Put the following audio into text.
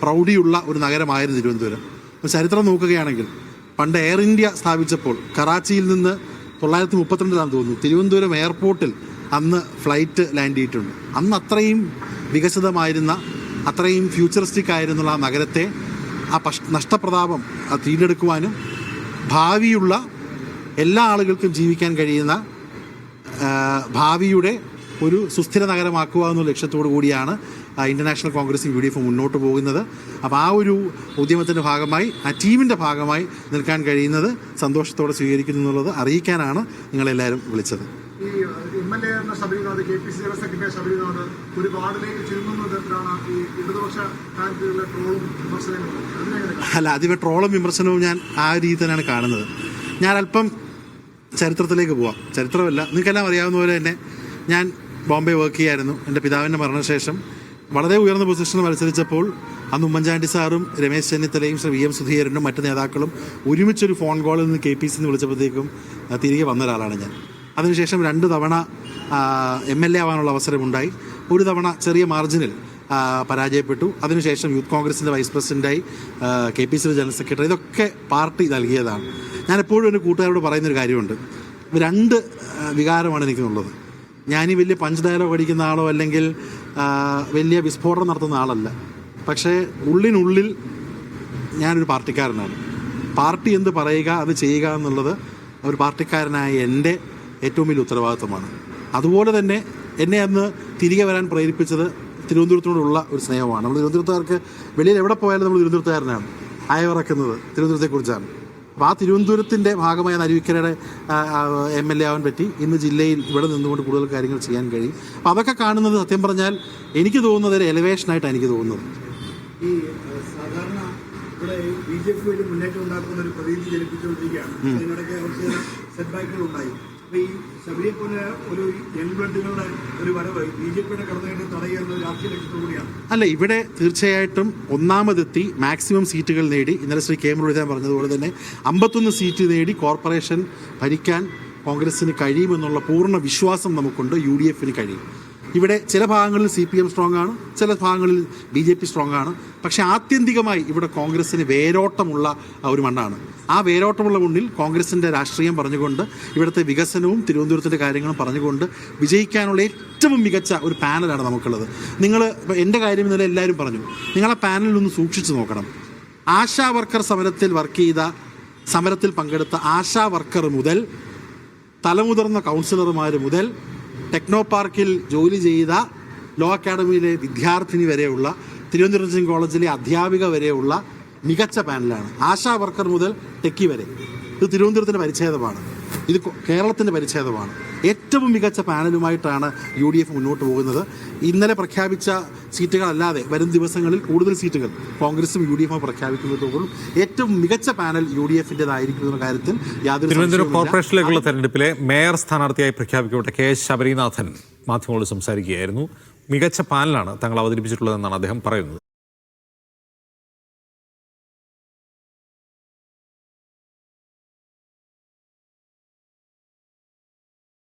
പ്രൗഢിയുള്ള ഒരു നഗരമായിരുന്നു തിരുവനന്തപുരം. ചരിത്രം നോക്കുകയാണെങ്കിൽ പണ്ട് എയർ ഇന്ത്യ സ്ഥാപിച്ചപ്പോൾ കറാച്ചിയിൽ നിന്ന് തൊള്ളായിരത്തി മുപ്പത്തിരണ്ടിലാണെന്ന് തോന്നുന്നു. തിരുവനന്തപുരം എയർപോർട്ടിൽ അന്ന് ഫ്ലൈറ്റ് ലാൻഡ് ചെയ്തിട്ടുണ്ട്. അന്ന് അത്രയും വികസിതമായിരുന്ന അത്രയും ഫ്യൂച്ചറിസ്റ്റിക് ആയിരുന്നുള്ള ആ നഗരത്തെ ആ പഷ് നഷ്ടപ്രതാപം തീണ്ടെടുക്കുവാനും ഭാവിയുള്ള എല്ലാ ആളുകൾക്കും ജീവിക്കാൻ കഴിയുന്ന ഭാവിയുടെ ഒരു സുസ്ഥിര നഗരമാക്കുക എന്ന ലക്ഷ്യത്തോടു കൂടിയാണ് international Congress U D F മുന്നോട്ട് പോകുന്നത്. അപ്പോൾ ആ ഒരു ഉദ്യമത്തിന്റെ ഭാഗമായി ആ ടീമിന്റെ ഭാഗമായി നിൽക്കാൻ കഴിയുന്നത് സന്തോഷത്തോടെ സ്വീകരിക്കുന്നു എന്നുള്ളത് അറിയിക്കാനാണ് നിങ്ങളെല്ലാവരും വിളിച്ചത്. ഈ എം എൽ എ എന്ന Sabarinath K P C general secretary Sabarinath ഒരു വാർഡിലേക്ക് ചുരുങ്ങുന്ന വിധത്തിലാണ് ഈ ഇടതുപക്ഷ കാര്യത്തിലുള്ള ട്രോളും വിമർശനങ്ങളും? അല്ല അതിവ ട്രോളും വിമർശനവും ഞാൻ ആ രീതി തന്നെയാണ് കാണുന്നത്. ഞാൻ അല്പം ചരിത്രത്തിലേക്ക് പോവാം. ചരിത്രമല്ല നിങ്ങൾക്കെല്ലാം അറിയാവുന്ന പോലെ തന്നെ ഞാൻ ബോംബെ വർക്ക് ചെയ്യായിരുന്നു. എന്റെ പിതാവിന്റെ മരണശേഷം വളരെ ഉയർന്ന പൊസിഷനിൽ മത്സരിച്ചപ്പോൾ അന്ന് ഉമ്മൻചാണ്ടി സാറും രമേശ് ചെന്നിത്തലയും ശ്രീ വി എം സുധീരനും മറ്റ് നേതാക്കളും ഒരുമിച്ചൊരു ഫോൺ കോളിൽ നിന്ന് കെ പി സിന്ന് വിളിച്ചപ്പോഴത്തേക്കും തിരികെ വന്ന ഒരാളാണ് ഞാൻ. അതിനുശേഷം രണ്ട് തവണ എം എൽ എ ആവാനുള്ള അവസരമുണ്ടായി. ഒരു തവണ ചെറിയ മാർജിനിൽ പരാജയപ്പെട്ടു. അതിനുശേഷം യൂത്ത് കോൺഗ്രസിന്റെ വൈസ് പ്രസിഡന്റായി കെ പി സിയുടെ ജനറൽ സെക്രട്ടറി. ഇതൊക്കെ പാർട്ടി നൽകിയതാണ്. ഞാൻ എപ്പോഴും എന്റെ കൂട്ടുകാരോട് പറയുന്നൊരു കാര്യമുണ്ട്. രണ്ട് വികാരമാണ് എനിക്കുള്ളത്. ഈ വലിയ പഞ്ച് ഡയലോഗ് അടിക്കുന്ന ആളോ അല്ലെങ്കിൽ വലിയ വിസ്ഫോടനം നടത്തുന്ന ആളല്ല. പക്ഷേ ഉള്ളിനുള്ളിൽ ഞാനൊരു പാർട്ടിക്കാരനാണ്. പാർട്ടി എന്ത് പറയുക അത് ചെയ്യുക എന്നുള്ളത് ഒരു പാർട്ടിക്കാരനായ എന്റെ ഏറ്റവും വലിയ ഉത്തരവാദിത്വമാണ്. അതുപോലെ തന്നെ എന്നെ അന്ന് തിരികെ വരാൻ പ്രേരിപ്പിച്ചത് തിരുവനന്തപുരത്തിനോടുള്ള ഒരു സ്നേഹമാണ്. നമ്മൾ തിരുവനന്തപുരത്തുകാർക്ക് വെളിയിൽ എവിടെ പോയാലും നമ്മൾ തിരുവനന്തപുരത്തുകാരനാണ്. അയവിറക്കുന്നത് തിരുവനന്തപുരത്തെക്കുറിച്ചാണ്. അപ്പോൾ ആ തിരുവനന്തപുരത്തിന്റെ ഭാഗമായ നരുവിക്കരയുടെ എം എൽ എ ആവാൻ പറ്റി. ഇന്ന് ജില്ലയിൽ ഇവിടെ നിന്നുകൊണ്ട് കൂടുതൽ കാര്യങ്ങൾ ചെയ്യാൻ കഴിയും. അപ്പോൾ അതൊക്കെ കാണുന്നത് സത്യം പറഞ്ഞാൽ എനിക്ക് തോന്നുന്നത് ഒരു എലിവേഷനായിട്ടാണ് എനിക്ക് തോന്നുന്നത്. ഈ സാധാരണ ഇവിടെ ബി ജെ പി വലിയ മുന്നേറ്റം ഉണ്ടാക്കുന്ന ഒരു പ്രതീതി ജനിപ്പിച്ചുകൊണ്ടിരിക്കുകയാണ്. അതിനിടയ്ക്ക് കുറച്ച് സെറ്റ് ബാക്കുകൾ ഉണ്ടായി. ഈ ശബരിയെ പോലെ ഒരു യങ് ഒരു വരവ് ബി ജെ പിയുടെ കടന്നുകയറ്റം തടയുന്ന രാഷ്ട്രീയ ലക്ഷ്യത്തോടുകൂടിയാണ് അല്ല ഇവിടെ തീർച്ചയായിട്ടും ഒന്നാമതെത്തി മാക്സിമം സീറ്റുകൾ നേടി. ഇന്നലെ ശ്രീ കെ മുരളീധരൻ പറഞ്ഞതുപോലെ തന്നെ അമ്പത്തൊന്ന് സീറ്റ് നേടി കോർപ്പറേഷൻ ഭരിക്കാൻ കോൺഗ്രസിന് കഴിയുമെന്നുള്ള പൂർണ വിശ്വാസം നമുക്കുണ്ട് യു ഡി എഫിന് കഴിയും. ഇവിടെ ചില ഭാഗങ്ങളിൽ സി പി എം സ്ട്രോങ് ആണ് ചില ഭാഗങ്ങളിൽ ബി ജെ പി സ്ട്രോങ് ആണ്. പക്ഷേ ആത്യന്തികമായി ഇവിടെ കോൺഗ്രസ്സിന് വേരോട്ടമുള്ള ഒരു മണ്ണാണ്. ആ വേരോട്ടമുള്ള മണ്ണിൽ കോൺഗ്രസിന്റെ രാഷ്ട്രീയം പറഞ്ഞുകൊണ്ട് ഇവിടുത്തെ വികസനവും തിരുവനന്തപുരത്തിന്റെ കാര്യങ്ങളും പറഞ്ഞുകൊണ്ട് വിജയിക്കാനുള്ള ഏറ്റവും മികച്ച ഒരു പാനലാണ് നമുക്കുള്ളത്. നിങ്ങൾ എന്റെ കാര്യം ഇന്നലെ എല്ലാവരും പറഞ്ഞു നിങ്ങൾ ആ ഒന്ന് സൂക്ഷിച്ചു നോക്കണം. ആശാ വർക്കർ സമരത്തിൽ വർക്ക് ചെയ്ത സമരത്തിൽ പങ്കെടുത്ത ആശാ വർക്കർ മുതൽ തലമുതിർന്ന കൗൺസിലർമാർ മുതൽ ടെക്നോ പാർക്കിൽ ജോലി ചെയ്ത ലോ അക്കാഡമിയിലെ വിദ്യാർത്ഥിനി വരെയുള്ള തിരുവനന്തപുരം കോളേജിലെ അധ്യാപിക വരെയുള്ള മികച്ച പാനലാണ്. ആശാ വർക്കർ മുതൽ ടെക്കി വരെ. ഇത് തിരുവനന്തപുരത്തിന്റെ പരിച്ഛേദമാണ്. ഇത് കേരളത്തിന്റെ പരിച്ഛേദമാണ്. ഏറ്റവും മികച്ച പാനലുമായിട്ടാണ് യു ഡി എഫ് മുന്നോട്ട് പോകുന്നത്. ഇന്നലെ പ്രഖ്യാപിച്ച സീറ്റുകളല്ലാതെ വരും ദിവസങ്ങളിൽ കൂടുതൽ സീറ്റുകൾ കോൺഗ്രസും യു ഡി എഫും പ്രഖ്യാപിക്കുന്നതോടും ഏറ്റവും മികച്ച പാനൽ യു ഡി എഫിന്റെതായിരിക്കും എന്ന കാര്യത്തിൽ യാതൊരു തിരുവനന്തപുരം കോർപ്പറേഷനിലേക്കുള്ള തെരഞ്ഞെടുപ്പിലെ മേയർ സ്ഥാനാർത്ഥിയായി പ്രഖ്യാപിക്കപ്പെട്ട കെ എസ് ശബരിനാഥൻ മാധ്യമങ്ങളോട് സംസാരിക്കുകയായിരുന്നു. മികച്ച പാനലാണ് തങ്ങൾ അവതരിപ്പിച്ചിട്ടുള്ളതെന്നാണ് അദ്ദേഹം പറയുന്നത്.